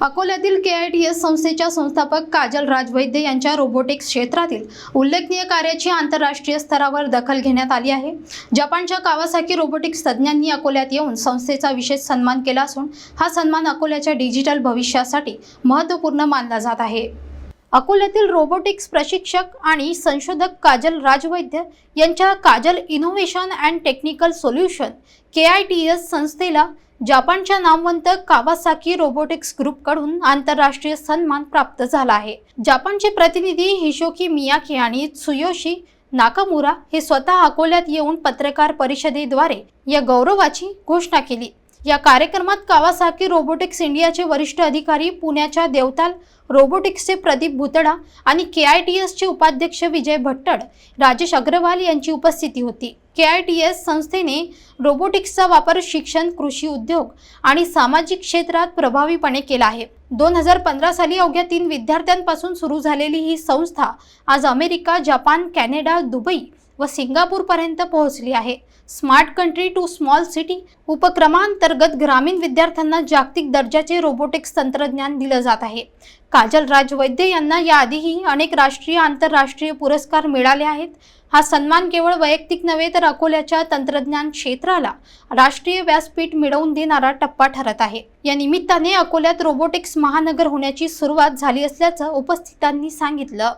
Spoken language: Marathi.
अकोल्यातील के आय टी एस संस्थेच्या संस्थापक काजल राजवैद्य यांच्या रोबोटिक्स क्षेत्रातील उल्लेखनीय कार्याची आंतरराष्ट्रीय स्तरावर दखल घेण्यात आली आहे. जपानच्या कावासाकी रोबोटिक्स तज्ज्ञांनी अकोल्यात येऊन संस्थेचा विशेष सन्मान केला असून हा सन्मान अकोल्याच्या डिजिटल भविष्यासाठी महत्त्वपूर्ण मानला जात आहे. अकोल्यातील रोबोटिक्स प्रशिक्षक आणि संशोधक काजल राजवैद्य यांच्या Kajal innovation and technical solution K I T S संस्थेला जपानच्या नामवंत कावासाकी रोबोटिक्स ग्रुपकडून आंतरराष्ट्रीय सन्मान प्राप्त झाला आहे. जपानचे प्रतिनिधी हिशोकी मियाकी आणि त्सुयोशी नाकामुरा हे स्वतः अकोल्यात येऊन पत्रकार परिषदेद्वारे या गौरवाची घोषणा केली. या कार्यक्रमात कावासाकी रोबोटिक्स इंडियाचे वरिष्ठ अधिकारी पुण्याच्या देवताल रोबोटिक्सचे प्रदीप भुतडा आणि के आय टी एसचे उपाध्यक्ष विजय भट्टड राजेश अग्रवाल यांची उपस्थिती होती. के आय टी एस संस्थेने रोबोटिक्सचा वापर शिक्षण कृषी उद्योग आणि सामाजिक क्षेत्रात प्रभावीपणे केला आहे. दोन हजार पंधरा साली अवघ्या तीन विद्यार्थ्यांपासून सुरू झालेली ही संस्था आज अमेरिका जपान कॅनडा दुबई व सिंगापूरपर्यंत पोहोचली आहे. Smart country to small city उपक्रमांतर्गत ग्रामीण विद्यार्थ्यांना जागतिक दर्जाचे रोबोटिक्स तंत्रज्ञान दिलं जात आहे. काजल राजवैद्य यांना याआधीही अनेक राष्ट्रीय आंतरराष्ट्रीय पुरस्कार मिळाले आहेत. हा सन्मान केवळ वैयक्तिक नव्हे तर अकोल्याच्या तंत्रज्ञान क्षेत्राला राष्ट्रीय व्यासपीठ मिळवून देणारा टप्पा ठरत आहे. या निमित्ताने अकोल्यात रोबोटिक्स महानगर होण्याची सुरुवात झाली असल्याचं उपस्थितांनी सांगितलं.